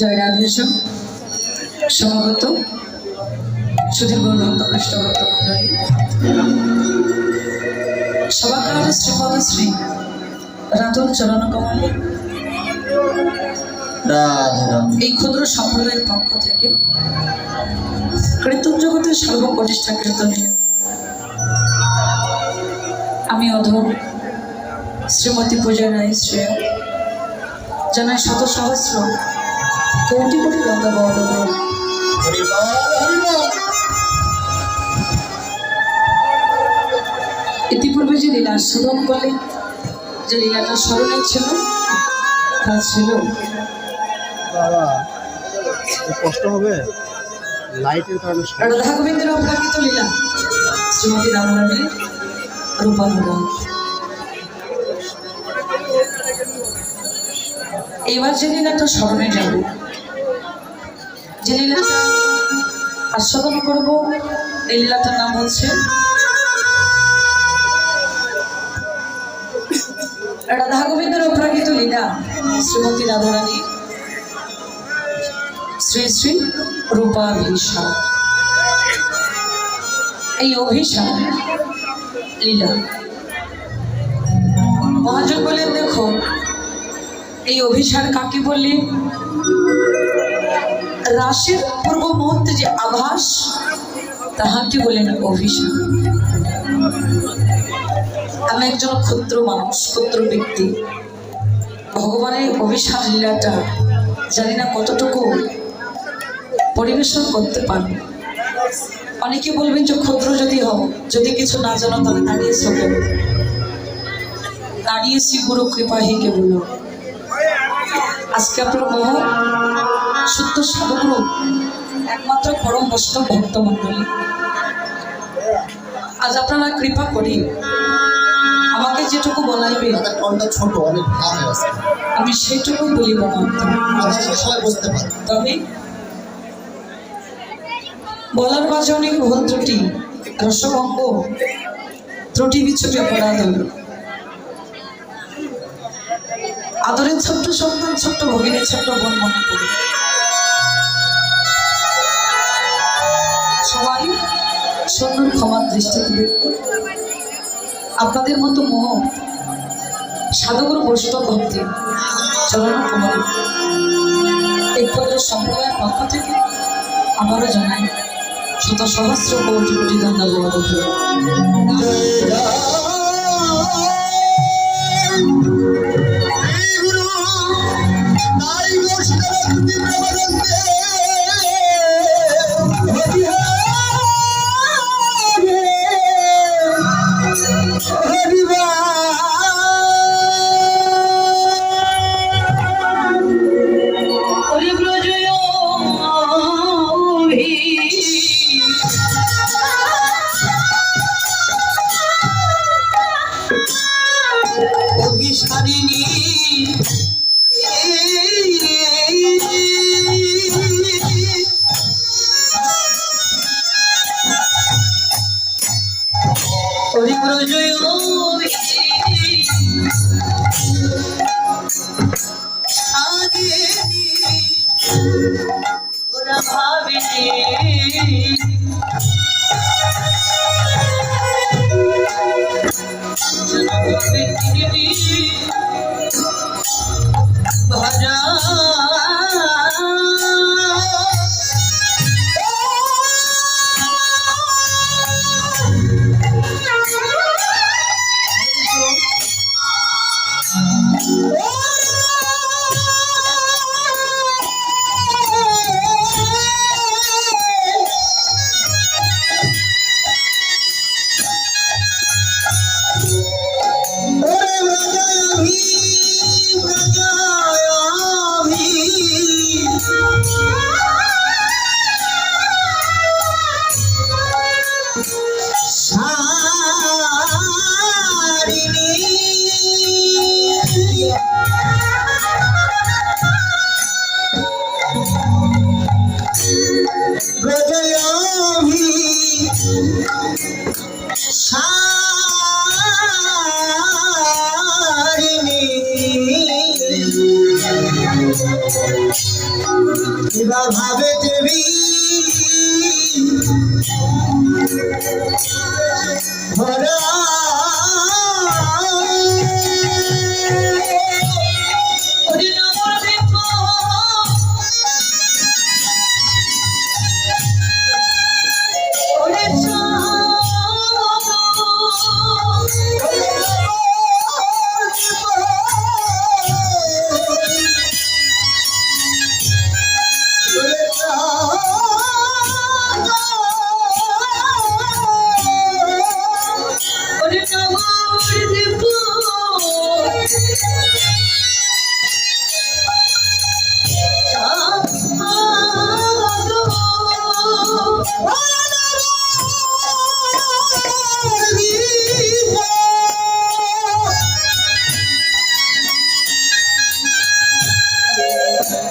জয় রাধেশ্যাম সমাগত সুধীর গৌরভক্ত কৃষ্ণভক্ত মণ্ডলী। সবাকার শ্রীপদ শ্রী রাতুল চরণ কমলে। এই ক্ষুদ্র সম্প্রদায়ের পক্ষ থেকে কীর্তন জগতের সর্বপ্রতিষ্ঠা কীর্তনে আমি অধম শ্রীমতী পূজা রায় শ্রেয়। জানাই শত সহস্র কোটি কোটি গঙ্গা বল, বল। ইতিপূর্বে যে লীলা আস্বাদন করলেন যে লীলাটা স্মরণে ছিল তা ছিল। কষ্ট হবে? লাইটের কারণে রাধা গোবিন্দের অপ্রাকৃত লীলা শ্রীমতী রামরামের রূপানুরাগ। এবার যে লীলাটা স্মরণে যাব যে লীলাটা আস্বাদন করব। এই লীলাটার নাম হচ্ছে রাধা গোবিন্দের অপ্রাকৃত লীলা, শ্রীমতী রাধারানী। শ্রী শ্রী রূপাভিষাক এই অভিশাপ লীলা। মহাজন বলেন দেখো, এই অভিশাপ কাকে বললে? রাশির পূর্ব মুহূর্তে যে আভাস, তাহাকে বলেন অভিশাপ। আমি একজন ক্ষুদ্র মানুষ, ক্ষুদ্র ব্যক্তি। ভগবানের অভিশাপ লীলাটা জানি না কতটুকু পরিবেশন করতে পারব। অনেকে বলবেন যে ক্ষুদ্র যদি হও, যদি কিছু না জানো তাহলে দাঁড়িয়ে শোকে দাঁড়িয়েছি গুরু কৃপা হি কে বলো আজকে আপনার মোহ শুদ্ধ সাধুগুরু একমাত্র পরম বৈষ্ণব ভক্ত মণ্ডলী। আজ আপনারা কৃপা করি আমাকে যেটুকু বলাইবে ছোট অনেক আমি সেইটুকুই বলিব তবে বলার মাঝে অনেক ভুল ত্রুটি রসভঙ্গ ত্রুটি বিচ্ছুটি অপরাধ। হল আদরের ছোট্ট সন্তান ছোট্ট ভগিনীর ছোট্ট বোন মনে করি। সবাই সুন্দর ক্ষমার দৃষ্টিতে দেখবে আপনাদের মতো মোহ সাধুগুরু বৈষ্ণব ভক্তি চরণ কুমার এই ক্ষুদ্র সম্প্রদায়ের পক্ষ থেকে আমারও জানাই শত সহস্র কোটি কোটি ধন্যবাদ। অভিসারিণী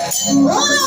হলো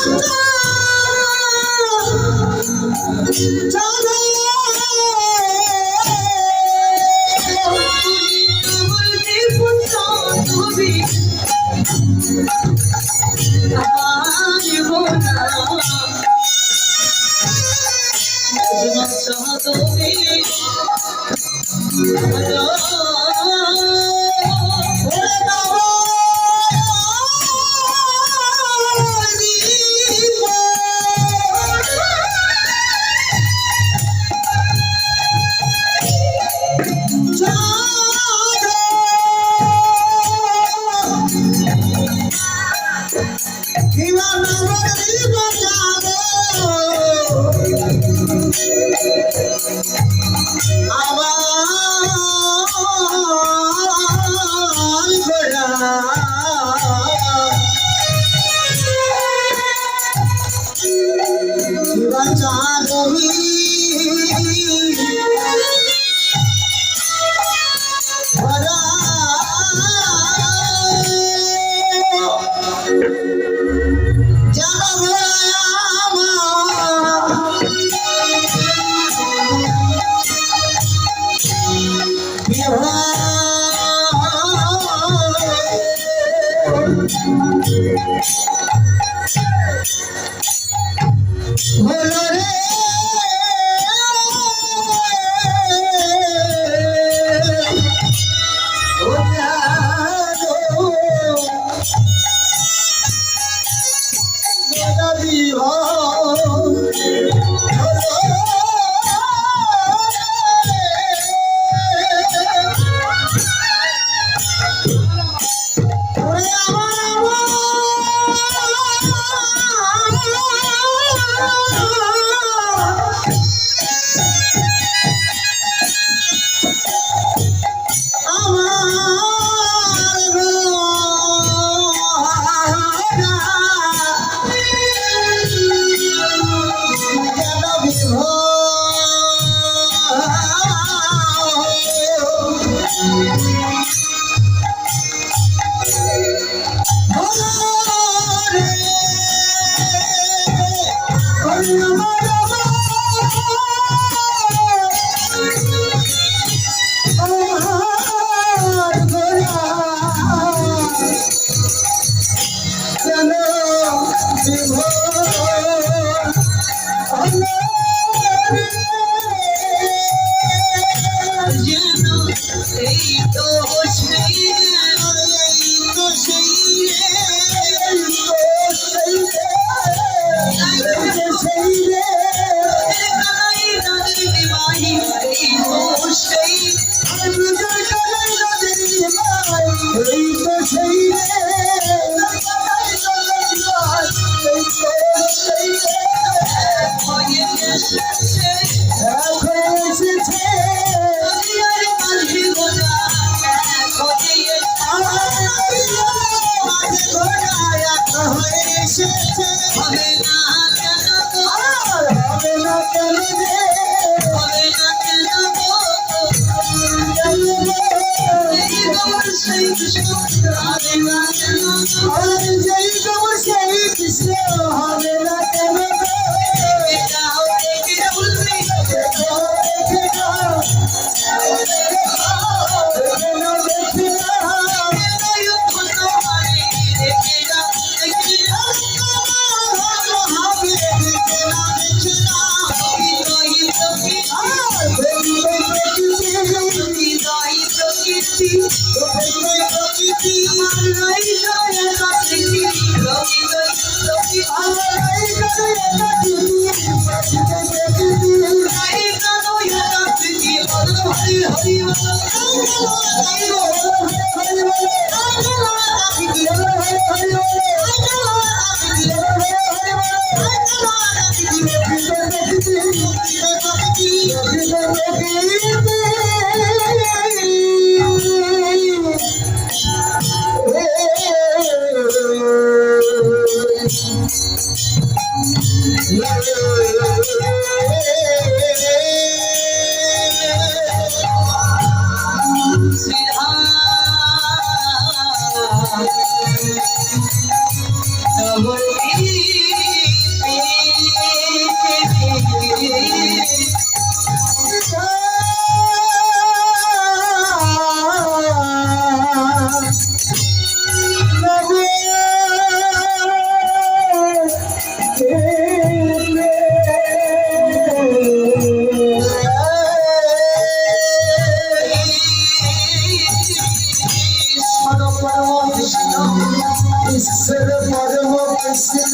ঈশ্বর পরম কৃষ্ণ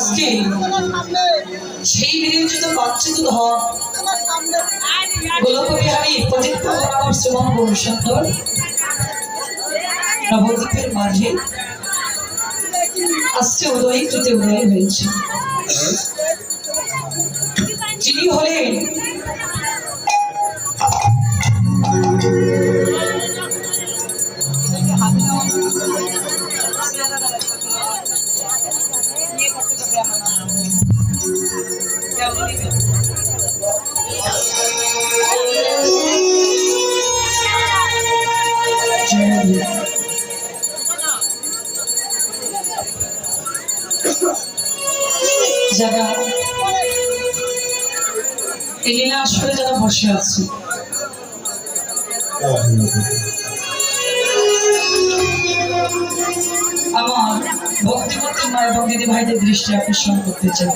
আজকে সেই বিরঞ্চিত বাঞ্ছিত ধন গোলক বিহারী পতিত বরাবর শ্রীমন গৌরসুন্দর নবদ্বীপের মাঝে আজকে উদয় কৃতে উদয় হয়েছে। যিনি হলেন বসে আছে। আমার ভক্তিমতী মা এবং দিদি ভাইদের দৃষ্টি আকর্ষণ করতে চাই।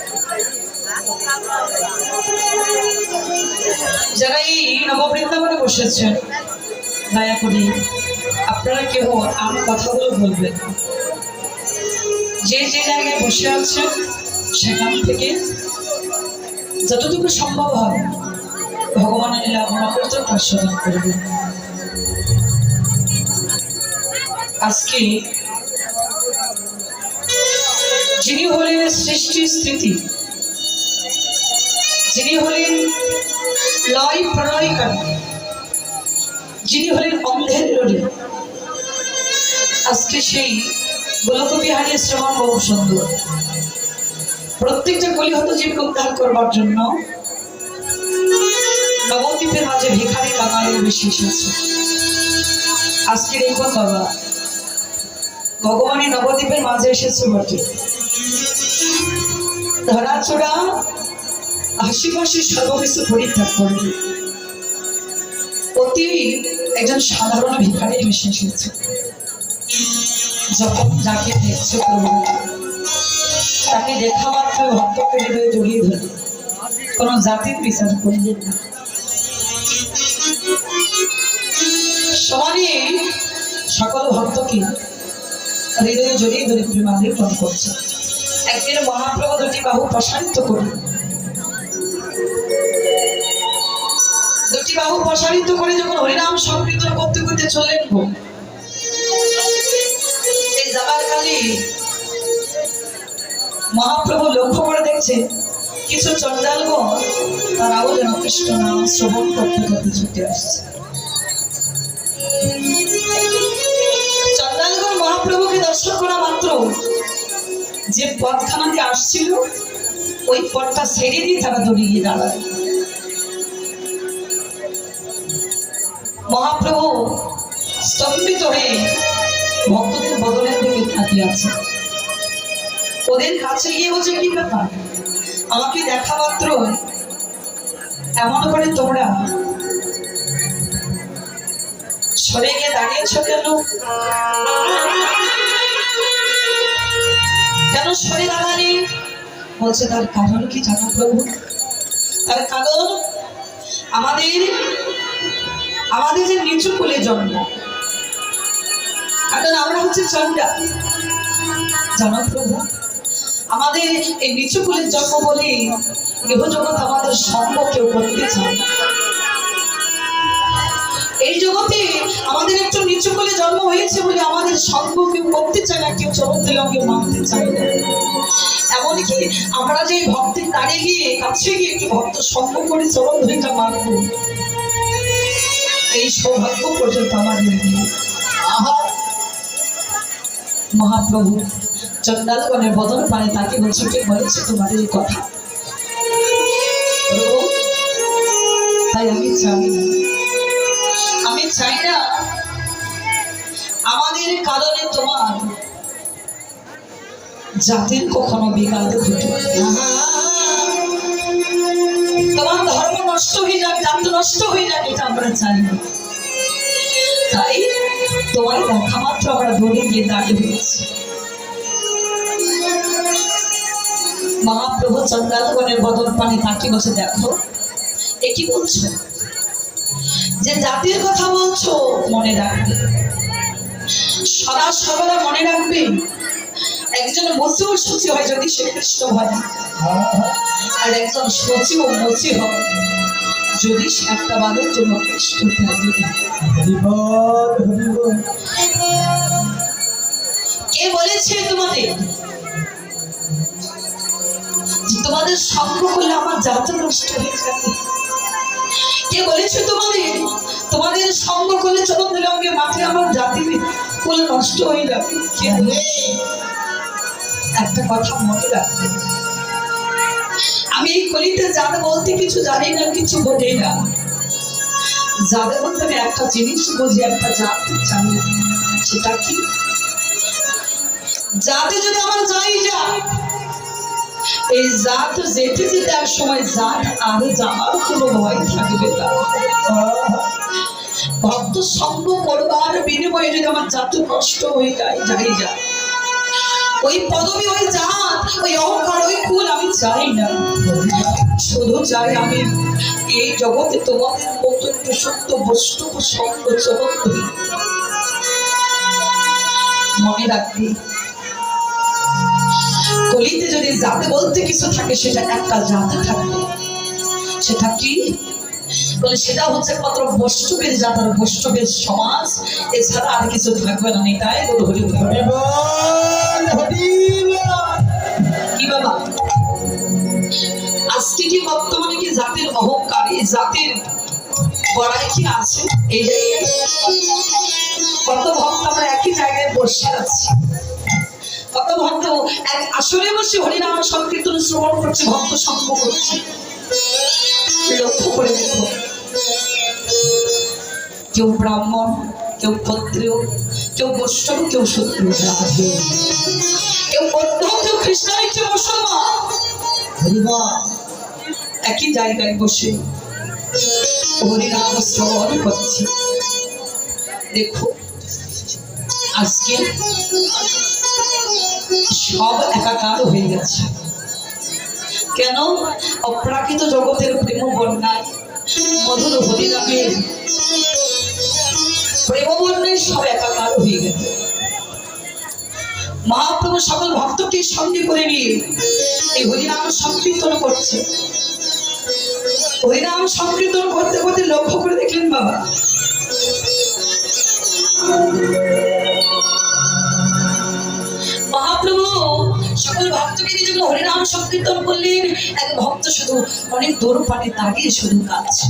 যারা এই নববৃন্দাবনে বসেছেন, দয়া করে আপনারা কেউ আমার কথাগুলো বলবেন যে যে জায়গায় বসে আছেন, সেখান থেকে যতটুকু সম্ভব হয় ভগবানের লীলা মনে করতে প্রসাদন করবেন আজকে যিনি হলেন সৃষ্টি স্থিতি, যিনি হলেন লয় প্রলয়কারী যিনি হলেন অন্ধের লড়ি আজকে সেই গোলকবিহারী শ্রমণ বহু সুন্দর। প্রত্যেকটা কলিহত জীবকে উদ্ধার করবার জন্য নবদ্বীপের মাঝে ভিখারি বাঙালিও বেশি এসেছে আজকে দেখুন বাবা ভগবানই নবদ্বীপের মাঝে এসেছে বটে। ধরাচোড়া আশেপাশে সর্বকিছু পরিত্যাগ করবে অতি একজন সাধারণ ভিখারি বেশি এসেছে যখন যাকে দেখছে তাকে দেখা মাত্র ভক্তকে হৃদয়ে জড়িয়ে ধরে। কোনো জাতির বিচার করলেন না। সমানে সকল ভক্তকে হৃদয়ে জড়িয়ে ধরে প্রেমালিপন করছে। একদিন মহাপ্রভু দুটি বাহু প্রসারিত করে দুটি বাহু প্রসারিত করে যখন হরিনাম সংকীর্তন করতে করতে চললেন গো, এই যাবার কালে মহাপ্রভু লক্ষ্য করে দেখছে কিছু চন্ডালগণ তারাও যেন কৃষ্ণ নাম শ্রবণ করতে করতে ছুটে আসছে। করা মাত্র যে পথখানা দিয়ে আসছিল, ওই পথটা ছেড়ে দিয়ে তারা দৌড়ে গিয়ে দাঁড়ায়। মহাপ্রভু স্তম্ভিত হয়ে ভক্তদের বদলের দিকে আছে ওদের কাছে গিয়ে বলছে, কি ব্যাপার? আমাকে দেখা মাত্র এমন করে তোমরা সরে গিয়ে দাঁড়িয়েছ কেন? কেন সরে দাঁড়ানি বলছে, তার কারণ কি জানো প্রভু? তার কারণ আমাদের আমাদের যে নিচু কুলে জন্ম। কারণ আমরা হচ্ছে চন্ডা জানো প্রভু? আমাদের এই নিচু কুলের জন্ম বলে গৃহজগৎ আমাদের সঙ্গ কেউ করতে চায়। এই জগতে আমাদের একটু নিচু কুলে জন্ম হয়েছে বলে আমাদের সঙ্গ কেউ করতে চায় না, কেউ দিলে কেউ মানতে চায় না। এমনকি আমরা যে ভক্তের দাঁড়িয়ে গিয়ে, কাছে গিয়ে একটু ভক্ত সঙ্গ করে চরণ ধরিটা মানবো, এই সৌভাগ্য পর্যন্ত আমাদের আহা! মহাপ্রভু চন্ডালগণের বদন পানে তাকে বলছে, কে বলেছে তোমাদের কথা? তাই আমি চাই না। আমি চাই না আমাদের কারণে তোমার জাতির কখনো ঘটে। তোমার ধর্ম নষ্ট হয়ে যাক নষ্ট হয়ে যাক, এটা আমরা চাই তাই তোমার দেখা মাত্র আমরা দৌড়ে গিয়ে দাঁড়িয়ে হয়েছি মহাপ্রভু চন্দ্রালগণের বদল পানি তাকে বসে দেখো, এ কি বলছো? যে জাতির কথা বলছো, মনে রাখবে। সদা সর্বদা মনে রাখবে, একজন মসিও সূচি হয় যদি সে কৃষ্ণ হয়। আর একজন সচি ও মচি হয় যদি সে একটা বাদের জন্য কৃষ্ণ ত্যাগী কে বলেছে তোমাদের? তোমাদের সঙ্গ করলে আমার জাত নষ্ট হয়ে যাবে। কে বলেছে তোমাদের? তোমাদের সঙ্গ করলে চরণ দিলে আমাকে মাঠে আমার জাতি কুল নষ্ট হয়ে যাবে। কে বলেছে? একটা কথা মনে রাখবে। আমি এই কলিতে জাত বলতে কিছু জানি না, কিছু বোঝে না। যাদের বলতে আমি একটা জিনিস বুঝি, একটা জাত জানি, সেটা কি? জাতে যদি আমার যাই যায় এই যেতে যেতে এক সময় জাত আর যাওয়ার কোনো ভয় থাকবে না। ভক্ত সঙ্গ করবার বিনিময়ে যদি আমার জাত নষ্ট হয়ে যায়, যাই যায় ওই পদবী, ওই জাত, ওই অহংকার, ওই কুল আমি চাই না। শুধু চাই আমি এই জগতে তোমাদের মতো একটু সত্য বস্তু সঙ্গ ধরি। মনে রাখবি কলিতে যদি জাতে বলতে কিছু থাকে সেটা একটা জাতে থাকবে। সেটা কি? বলে সেটা হচ্ছে মাত্র বৈষ্ণবের জাত আর বৈষ্ণবের সমাজ এছাড়া আর কিছু থাকবে না। নিতাই হরি কি বাবা আজকে কি বর্তমানে কি জাতির অহংকার জাতির বড়াই কি আছে? এই জায়গায় কত ভক্ত আমরা একই জায়গায় বসে আছি। কত ভক্ত এক আসরে বসে হরিনাম সংকীর্তন শ্রবণ করছে, ভক্ত সঙ্গ করছে লক্ষ্য করে দেখো। কেউ ব্রাহ্মণ, কেউ ক্ষত্রিয়, কেউ বৈষ্ণব, কেউ শত্রু কেউ বৌদ্ধ, কেউ খ্রিস্টান, কেউ মুসলমান। একই জায়গায় বসে হরিনাম শ্রবণ করছি। দেখো, আজকে সব একাকার হয়ে গেছে। কেন? অপ্রাকৃত জগতের প্রেম বন্যায়, মধুর হরিনামের প্রেম বন্যায় সব একাকার হয়ে গেল। মহাপ্রভু সকল ভক্তকে সঙ্গে করে নিয়ে এই হরিনাম সংকীর্তন করছে। হরিনাম সংকীর্তন করতে করতে লক্ষ্য করে দেখলেন বাবা মহাপ্রভু সকল ভক্তকে যখন হরিনাম সংকীর্তন করলেন। এক ভক্ত শুধু অনেক দৌড় পানে তাকে শুধু কাঁদছে।